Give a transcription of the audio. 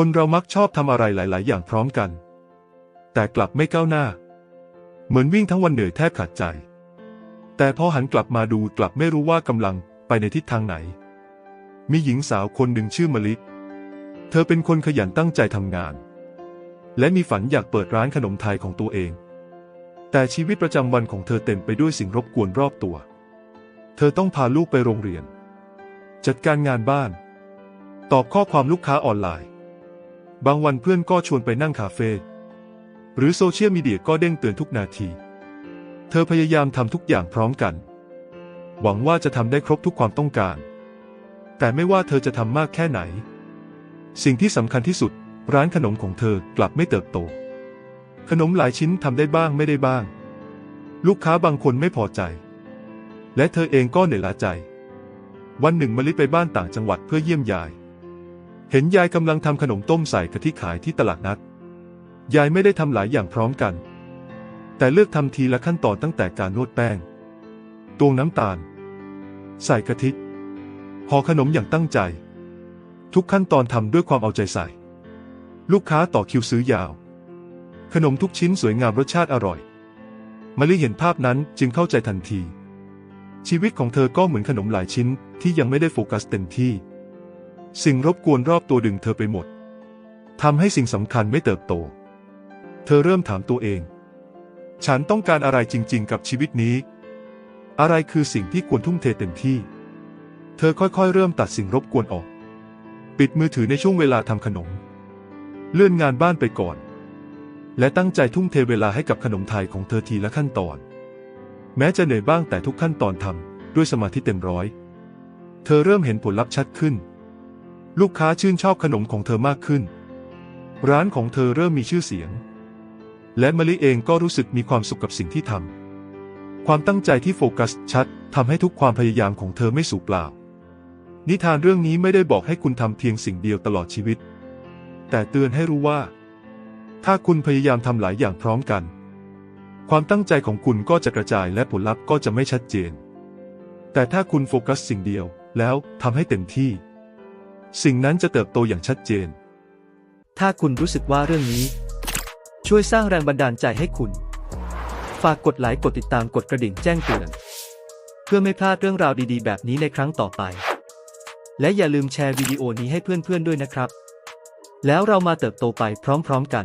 คนเรามักชอบทำอะไรหลาย ๆ อย่างพร้อมกัน แต่กลับไม่ก้าวหน้า เหมือนวิ่งทั้งวันเหนื่อยแทบขาดใจ แต่พอหันกลับมาดูกลับไม่รู้ว่ากำลังไปในทิศทางไหน มีหญิงสาวคนหนึ่งชื่อมลิเธอเป็นคนขยันตั้งใจทำงาน และมีฝันอยากเปิดร้านขนมไทยของตัวเอง แต่ชีวิตประจำวันของเธอเต็มไปด้วยสิ่งรบกวนรอบตัว เธอต้องพาลูกไปโรงเรียน จัดการงานบ้าน ตอบข้อความลูกค้าออนไลน์ บางวันเพื่อนก็ชวนไปนั่งคาเฟ่หรือโซเชียลมีเดียก็เด้งเตือนทุกนาที เธอพยายามทำทุกอย่างพร้อมกัน หวังว่าจะทำได้ครบทุกความต้องการ แต่ไม่ว่าเธอจะทำมากแค่ไหน สิ่งที่สำคัญที่สุด ร้านขนมของเธอกลับไม่เติบโต ขนมหลายชิ้นทำได้บ้างไม่ได้บ้าง ลูกค้าบางคนไม่พอใจ และเธอเองก็เหนื่อยล้าใจ วันหนึ่งมลิไปบ้านต่างจังหวัดเพื่อเยี่ยมยาย เห็นยายกำลังทำขนมต้มใส่กะทิขายที่ตลาดนัด ยายไม่ได้ทำหลายอย่างพร้อมกัน แต่เลือกทำทีละขั้นตอนตั้งแต่การนวดแป้งตวงน้ำตาล ใส่กะทิห่อขนมอย่างตั้งใจ ทุกขั้นตอนทำด้วยความเอาใจใส่ ลูกค้าต่อคิวซื้อยาว ขนมทุกชิ้นสวยงามรสชาติอร่อยมะลิเห็นภาพนั้นจึงเข้าใจทันที ชีวิตของเธอก็เหมือนขนมหลายชิ้นที่ยังไม่ได้โฟกัสเต็มที่ สิ่งรบกวนรอบตัวดึงเธอไปหมดทำให้สิ่งสำคัญไม่เติบโต เธอเริ่มถามตัวเอง ฉันต้องการอะไรจริง ๆ กับชีวิตนี้ อะไรคือสิ่งที่ควรทุ่มเทเต็มที่ เธอค่อยๆ เริ่มตัดสิ่งรบกวนออก ปิดมือถือในช่วงเวลาทำขนม เลื่อนงานบ้านไปก่อน และตั้งใจทุ่มเทเวลาให้กับขนมไทยของเธอทีละขั้นตอน แม้จะเหนื่อยบ้างแต่ทุกขั้นตอนทำด้วยสมาธิเต็มร้อย เธอเริ่มเห็นผลลัพธ์ชัดขึ้น ลูกค้าชื่นชอบขนมของเธอมากขึ้น ร้านของเธอเริ่มมีชื่อเสียง และมะลิเองก็รู้สึกมีความสุขกับสิ่งที่ทำ ความตั้งใจที่โฟกัสชัดทำให้ทุกความพยายามของเธอไม่สูญเปล่า นิทานเรื่องนี้ไม่ได้บอกให้คุณทำเพียงสิ่งเดียวตลอดชีวิต แต่เตือนให้รู้ว่า ถ้าคุณพยายามทำหลายอย่างพร้อมกัน ความตั้งใจของคุณก็จะกระจายและผลลัพธ์ก็จะไม่ชัดเจน แต่ถ้าคุณโฟกัสสิ่งเดียวแล้วทำให้เต็มที่ สิ่งนั้นจะเติบโตอย่างชัดเจน ถ้าคุณรู้สึกว่าเรื่องนี้ ช่วยสร้างแรงบันดาลใจให้คุณ ฝากกดไลค์กดติดตามกดกระดิ่งแจ้งเตือน เพื่อไม่พลาดเรื่องราวดีๆ แบบนี้ในครั้งต่อไป และอย่าลืมแชร์วิดีโอนี้ให้เพื่อนๆด้วยนะครับ แล้วเรามาเติบโตไปพร้อมๆกัน